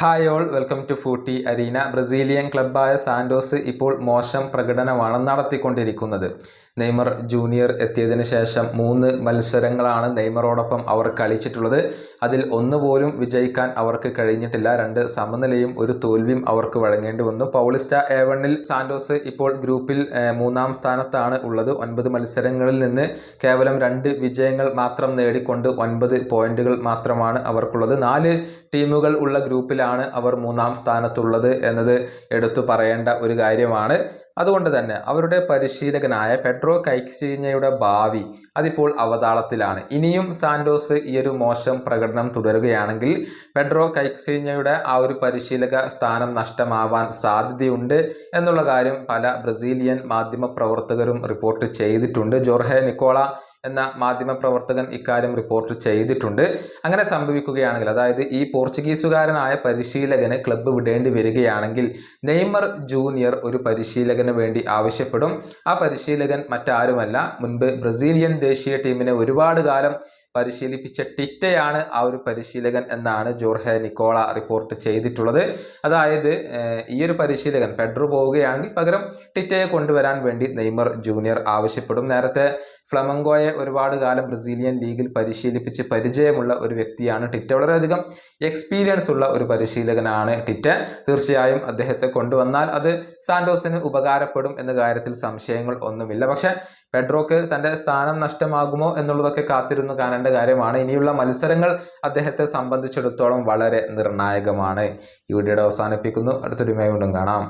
Hi all welcome to footy arena Brazilian ക്ലബ്ബായ Santos ഇപ്പോൾ മോശം പ്രകടനമാണ് നടത്തിക്കൊണ്ടിരിക്കുന്നത്. നെയ്മർ ജൂനിയർ എത്തിയതിനു ശേഷം മൂന്ന് മത്സരങ്ങളാണ് നെയ്മറോടൊപ്പം അവർ കളിച്ചിട്ടുള്ളത്. അതിൽ ഒന്നുപോലും വിജയിക്കാൻ അവർക്ക് കഴിഞ്ഞിട്ടില്ല. രണ്ട് സമനിലയും ഒരു തോൽവിയും അവർക്ക് വഴങ്ങേണ്ടി വന്നു. പൗളിസ്റ്റ ഏവണിൽ സാൻഡോസ് ഇപ്പോൾ ഗ്രൂപ്പിൽ മൂന്നാം സ്ഥാനത്താണ് ഉള്ളത്. ഒൻപത് മത്സരങ്ങളിൽ നിന്ന് കേവലം രണ്ട് വിജയങ്ങൾ മാത്രം നേടിക്കൊണ്ട് ഒൻപത് പോയിന്റുകൾ മാത്രമാണ് അവർക്കുള്ളത്. നാല് ടീമുകൾ ഉള്ള ഗ്രൂപ്പിലാണ് അവർ മൂന്നാം സ്ഥാനത്തുള്ളത് എന്നത് എടുത്തു പറയേണ്ട ഒരു കാര്യമാണ്. അതുകൊണ്ട് തന്നെ അവരുടെ പരിശീലകനായ പെട്രോ കൈക്സീഞ്ഞയുടെ ഭാവി അതിപ്പോൾ അവതാളത്തിലാണ്. ഇനിയും സാൻഡോസ് ഈ ഒരു മോശം പ്രകടനം തുടരുകയാണെങ്കിൽ പെട്രോ കൈക്സീഞ്ഞയുടെ ആ ഒരു പരിശീലക സ്ഥാനം നഷ്ടമാവാൻ സാധ്യതയുണ്ട് എന്നുള്ള കാര്യം പല ബ്രസീലിയൻ മാധ്യമപ്രവർത്തകരും റിപ്പോർട്ട് ചെയ്തിട്ടുണ്ട്. ജോർഹെ നിക്കോള എന്ന മാധ്യമപ്രവർത്തകൻ ഇക്കാര്യം റിപ്പോർട്ട് ചെയ്തിട്ടുണ്ട്. അങ്ങനെ സംഭവിക്കുകയാണെങ്കിൽ അതായത് ഈ പോർച്ചുഗീസുകാരനായ പരിശീലകന് ക്ലബ്ബ് വിടേണ്ടി വരികയാണെങ്കിൽ നെയ്മർ ജൂനിയർ ഒരു പരിശീലകന് വേണ്ടി ആവശ്യപ്പെടും. ആ പരിശീലകൻ മറ്റാരുമല്ല മുൻപ് ബ്രസീലിയൻ ദേശീയ ടീമിനെ ഒരുപാട് കാലം പരിശീലിപ്പിച്ച ടിറ്റയാണ് ആ ഒരു പരിശീലകൻ എന്നാണ് ജോർഹെ നിക്കോള റിപ്പോർട്ട് ചെയ്തിട്ടുള്ളത്. അതായത് ഈ ഒരു പരിശീലകൻ പെഡ്രു പോവുകയാണെങ്കിൽ പകരം ടിറ്റയെ കൊണ്ടുവരാൻ വേണ്ടി നെയ്മർ ജൂനിയർ ആവശ്യപ്പെടും. നേരത്തെ ഫ്ലമങ്കോയെ ഒരുപാട് കാലം ബ്രസീലിയൻ ലീഗിൽ പരിശീലിപ്പിച്ച് പരിചയമുള്ള ഒരു വ്യക്തിയാണ് ടിറ്റ. വളരെയധികം എക്സ്പീരിയൻസ് ഉള്ള ഒരു പരിശീലകനാണ് ടിറ്റ. തീർച്ചയായും അദ്ദേഹത്തെ കൊണ്ടുവന്നാൽ അത് സാന്റോസിന് ഉപകാരപ്പെടും എന്ന കാര്യത്തിൽ സംശയങ്ങൾ ഒന്നുമില്ല. പക്ഷേ പെഡ്രോക്ക് തന്റെ സ്ഥാനം നഷ്ടമാകുമോ എന്നുള്ളതൊക്കെ കാത്തിരുന്നു കാണേണ്ട കാര്യമാണ്. ഇനിയുള്ള മത്സരങ്ങൾ അദ്ദേഹത്തെ സംബന്ധിച്ചിടത്തോളം വളരെ നിർണായകമാണ്. ഈ വീഡിയോയുടെ അവസാനിപ്പിക്കുന്നു. അടുത്തൊരു വീണ്ടും കാണാം.